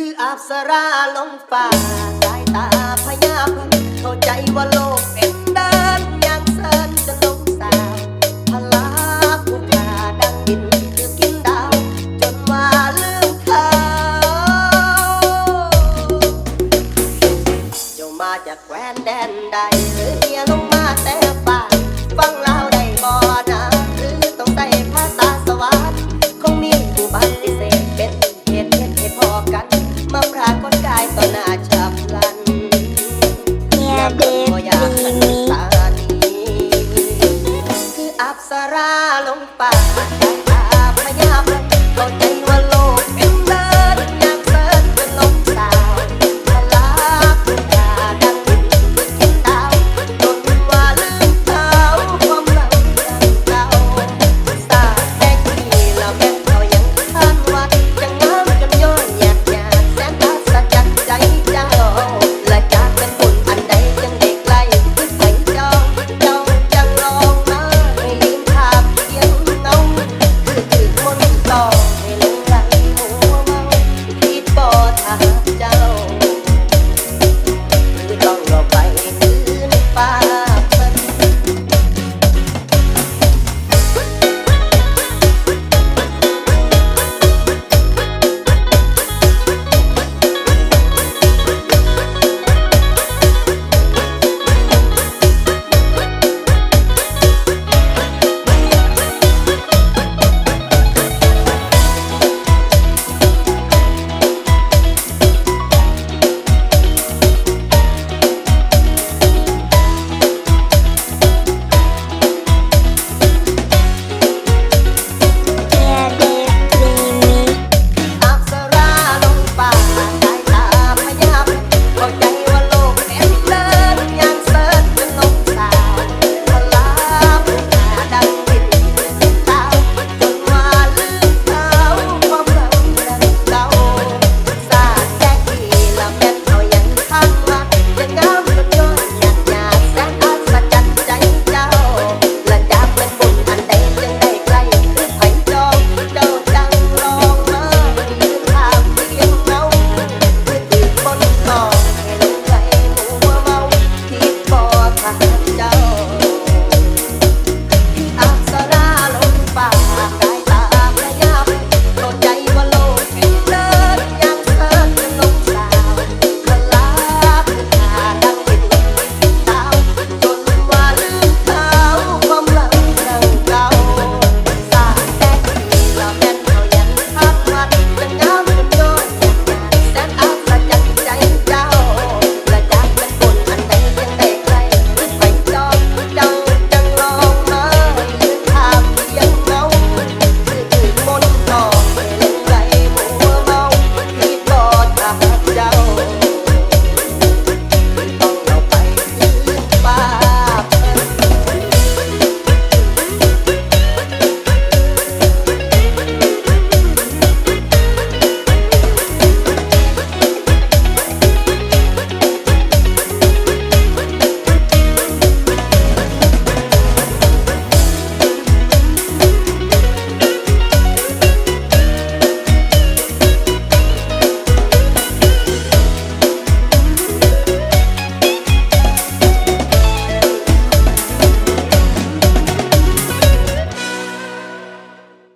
คืออับสราลงฝ่าสายตาพญาพึ่งเข้าใจว่าโลกเป็นเดินอย่างเสินจะลงสาวพลาผู้ขาดังดินคือกินดาว จนว่าลืมเขาเจ้ามาจากแคว ราลงไป